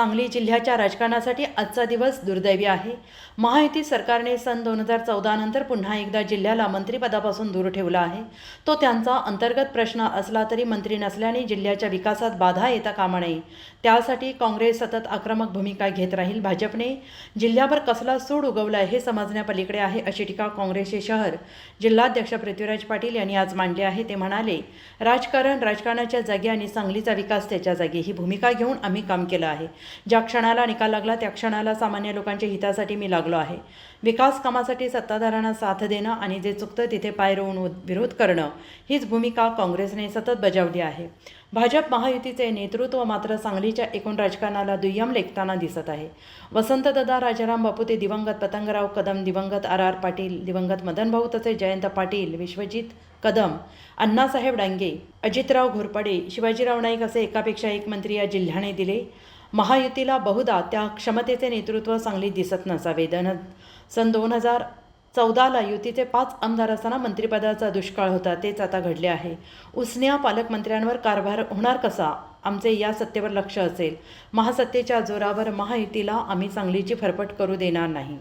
सांगली जिल्ह्याच्या राजकारणासाठी आजचा दिवस दुर्दैवी आहे. महायुती सरकारने सन दोन हजार चौदा नंतर पुन्हा एकदा जिल्ह्याला मंत्रिपदापासून दूर ठेवला आहे. तो त्यांचा अंतर्गत प्रश्न असला तरी मंत्री नसल्याने जिल्ह्याच्या विकासात बाधा येता कामा नये. त्यासाठी काँग्रेस सतत आक्रमक भूमिका घेत राहील भाजपने. जिल्ह्यावर कसला सूड उगवलाय हे समजण्यापलीकडे आहे अशी टीका काँग्रेसचे शहर जिल्हाध्यक्ष पृथ्वीराज पाटील यांनी आज मांडले आहे. ते म्हणाले राजकारण राजकारणाच्या जागी आणि सांगलीचा विकास त्याच्या जागी. ही भूमिका घेऊन आम्ही काम केलं आहे. ज्या क्षणाला निकाल लागला त्या क्षणाला सामान्य लोकांच्या हितासाठी मी लागलो आहे. विकास कामासाठी सत्ताधाऱ्यांना साथ देणं आणि जे चुकतं तिथे पाय रोवून विरोध करणं हीच भूमिका काँग्रेसने सतत बजावली आहे. भाजप महायुतीचे नेतृत्व मात्र सांगलीच्या एकूण राजकारणाला दुय्यम लेखताना दिसत आहे. वसंतदादा राजाराम बापू ते दिवंगत पतंगराव कदम दिवंगत आर आर पाटील दिवंगत मदनभाऊ तसे जयंत पाटील विश्वजित कदम अण्णासाहेब डांगे अजितराव घोरपडे शिवाजीराव नाईक असे एकापेक्षा एक मंत्री या जिल्ह्याने दिले. महायुतीला बहुधा त्या क्षमतेचे नेतृत्व चांगली दिसत नसावे. दन सन दोन हजार चौदाला युतीचे पाच आमदार असताना मंत्रिपदाचा दुष्काळ होता तेच आता घडले आहे. उसन्या पालकमंत्र्यांवर कारभार होणार कसा? आमचे या सत्तेवर लक्ष असेल. महासत्तेच्या जोरावर महायुतीला आम्ही सांगलीची फरफट करू देणार नाही.